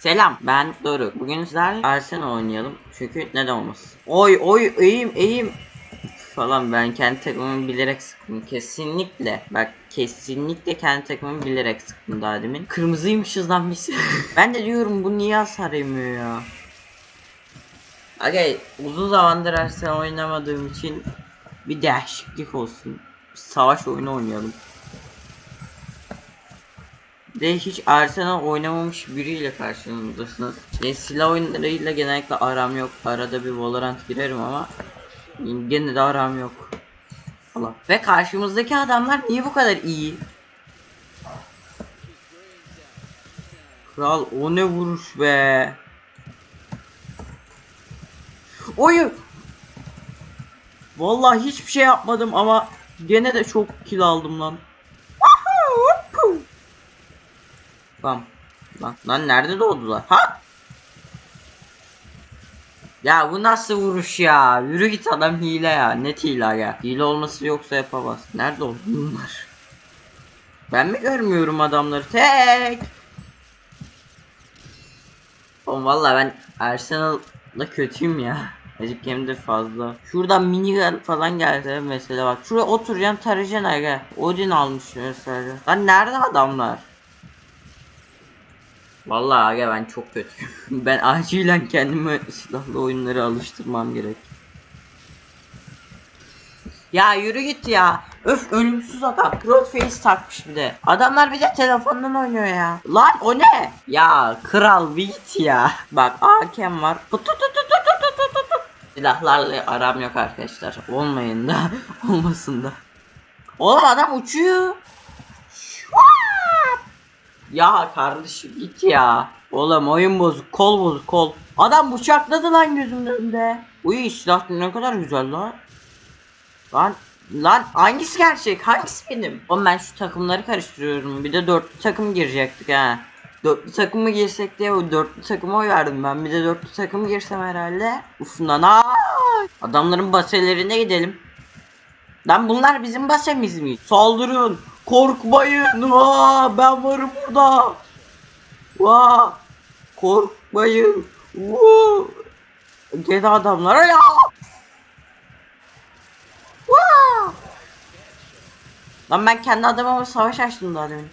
Selam ben Doruk. Bugün sizlerle Arsenal oynayalım. Çünkü neden olmasın. Oy oy eğim eğim falan ben kendi takımımı bilerek sıktım. Kesinlikle bak kesinlikle kendi takımımı bilerek sıktım daha demin. Kırmızıymışız lan biz. ben de diyorum bu niye hasar ya. Okay, uzun zamandır Arsenal oynamadığım için bir değişiklik olsun. Savaş oyunu oynayalım. De hiç Arsenal oynamamış biriyle karşınızdasınız. E, silah oyunlarıyla genellikle aram yok. Arada bir Valorant girerim ama gene de aram yok. Allah. Ve karşımızdaki adamlar niye bu kadar iyi? Kral o ne vuruş be. Oyu. Vallahi hiçbir şey yapmadım ama gene de çok kill aldım lan. Bam. Lan, lan nerede doğdular? Ha? Ya bu nasıl vuruş ya? Yürü git adam hile ya. Net hile ya. Hile olması yoksa yapamaz. Nerede oldu bunlar? Ben mi görmüyorum adamları? Tek. Oğlum valla ben Arsenal'da kötüyüm ya. Azıcık hem de fazla. Şuradan minigun falan gelse mesela bak. Şuraya oturacaksın tarayacaksın aga. Odin almış mesela. Lan nerede adamlar? Vallahi aga ben çok kötüyüm. ben acilen kendimi silahlı oyunlara alıştırmam gerek. Ya yürü git ya. Öf ölümsüz adam. Pro face takmış bir de. Adamlar bir de telefondan oynuyor ya. Lan o ne? Ya kral bir ya. Bak hakem var. Silahlarla aram yok arkadaşlar. Olmayın da olmasın da. Oğlum adam uçuyor. Ya kardeşim git ya. Oğlum oyun bozuk, kol bozuk, kol. Adam bıçakladı lan gözümün önünde. Uy silah ne kadar güzel lan. Lan lan hangisi gerçek? Hangisi benim? Oğlum ben şu takımları karıştırıyorum. Bir de dörtlü takım girecektik ha. Dörtlü takım mı girsek diye o dörtlü takıma oy verdim ben. Bir de dörtlü takım girsem herhalde. Uf lan ay. Adamların baselerine gidelim. Lan bunlar bizim basemiz mi? Saldırın. Korkmayın. Vaa, ben varım burada. Vaa. Korkmayın. Vuu. Gene adamlar ya. Vaa. Lan ben kendi adamıma savaş açtım daha demin.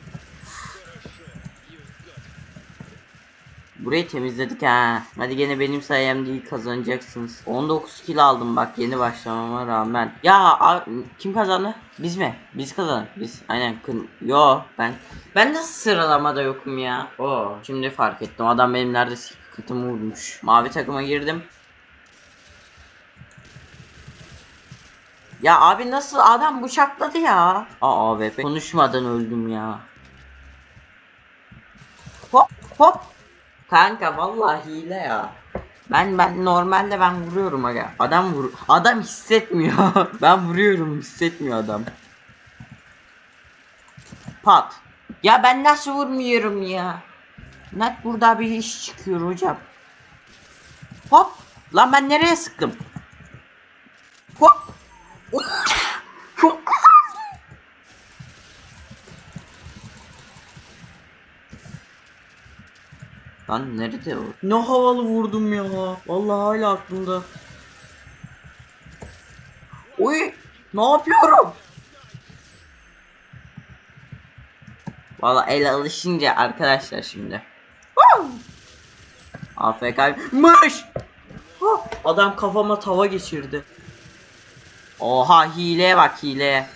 Burayı temizledik ha. Hadi gene benim sayemde iyi kazanacaksınız. 19 kill aldım bak yeni başlamama rağmen. Ya kim kazandı? Biz mi? Biz kazandık. Biz. Aynen. Yo ben. Ben nasıl sıralamada yokum ya? Oo. Şimdi fark ettim. Adam benim neredeyse kıtımı vurmuş. Mavi takıma girdim. Ya abi nasıl adam bıçakladı ya? Aa abi konuşmadan öldüm ya. Hop hop. Kanka vallahi hile ya. Ben ben normalde ben vuruyorum aga. Adam vur adam hissetmiyor. ben vuruyorum hissetmiyor adam. Pat. Ya ben nasıl vurmuyorum ya? Net burada bir iş çıkıyor hocam. Hop. Lan ben nereye sıktım? Hop. Çok Lan nerede o? Ne havalı vurdum ya. Vallahi hala aklımda. Oy! Ne yapıyorum? Vallahi el alışınca arkadaşlar şimdi. Oh, Adam kafama tava geçirdi. Oha hileye bak hileye.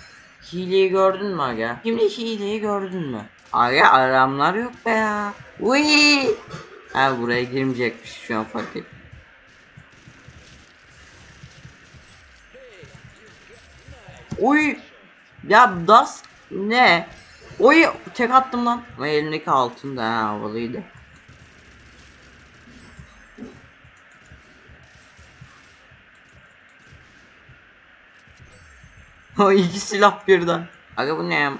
Hileyi gördün mü aga? Şimdi hileyi gördün mü? Aga aramlar yok be ya. Uy. Ha buraya girmeyecekmiş şu an fark ettim. Uy. Ya das ne? Oy tek attım lan. Ama elimdeki altın da ha, havalıydı. O iki silah birden. Aga bu ne ya?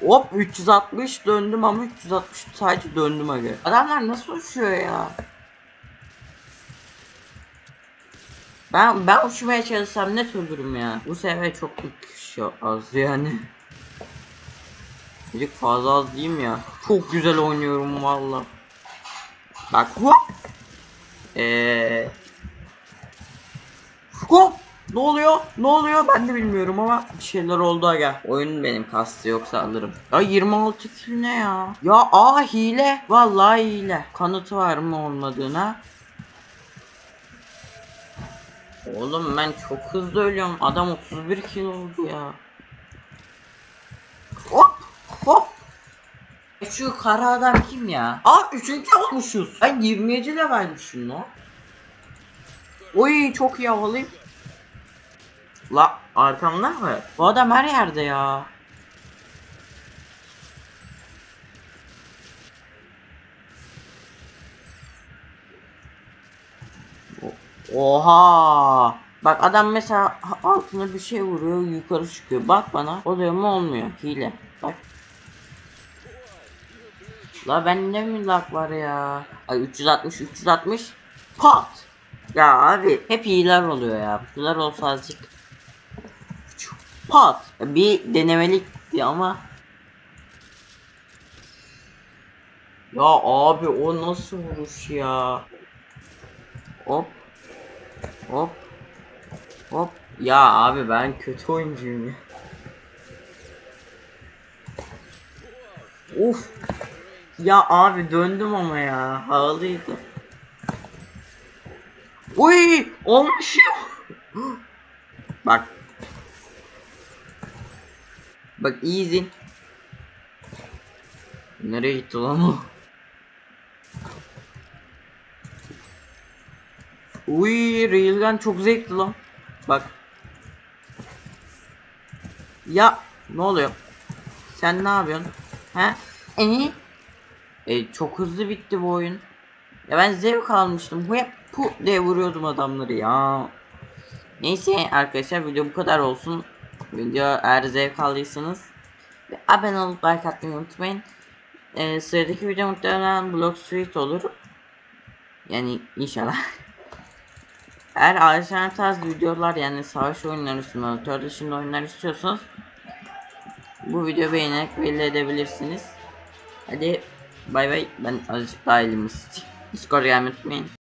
Hop 360 döndüm ama 360 sadece döndüm aga. Adamlar nasıl uçuyor ya? Ben ben uçmaya çalışsam ne ölürüm ya. Bu sefer çok şey az yani. Birazcık fazla az değil mi ya? Çok güzel oynuyorum valla. Bak hop. Eee. Hop. Ne oluyor? Ne oluyor? Ben de bilmiyorum ama bir şeyler oldu aga. Oyun benim kastı yoksa alırım. Ya 26 kill ne ya? Ya aa hile. Vallahi hile. Kanıtı var mı olmadığına? Oğlum ben çok hızlı ölüyorum. Adam 31 kill oldu ya. Hop hop. Şu kara adam kim ya? Aa üçüncü olmuşuz. Ben 27 levelmişim lan. Oy çok iyi havalıyım. La arkamda mı? Bu adam her yerde ya. Oha! Bak adam mesela altına bir şey vuruyor yukarı çıkıyor. Bak bana oluyor mu olmuyor. Hile. Bak. La bende mi lag var ya? Ay 360 360 pat. Ya abi hep iyiler oluyor ya. Bunlar olsa azıcık pat. Bir denemelikti ama Ya abi o nasıl vuruş ya? Hop. Hop. Hop. Ya abi ben kötü oyuncuyum ya. Uf. Ya abi döndüm ama ya. Havalıydı. Uy, olmuş ya. Bak. Bak iyi izin. Nereye gitti lan o? Uy, Railgun çok zevkli lan. Bak. Ya ne oluyor? Sen ne yapıyorsun? He? E? E çok hızlı bitti bu oyun. Ya ben zevk almıştım. Hep pu diye vuruyordum adamları ya. Neyse arkadaşlar video bu kadar olsun. Video eğer zevk aldıysanız abone olup like atmayı unutmayın. Ee, sıradaki video muhtemelen Block Street olur. Yani inşallah. Eğer alternatif tarz videolar yani savaş oyunları simülatör dışında oyunlar istiyorsanız bu video beğenerek belli edebilirsiniz. Hadi bay bay ben azıcık daha elimi ısıtayım. Discord gelmeyi unutmayın.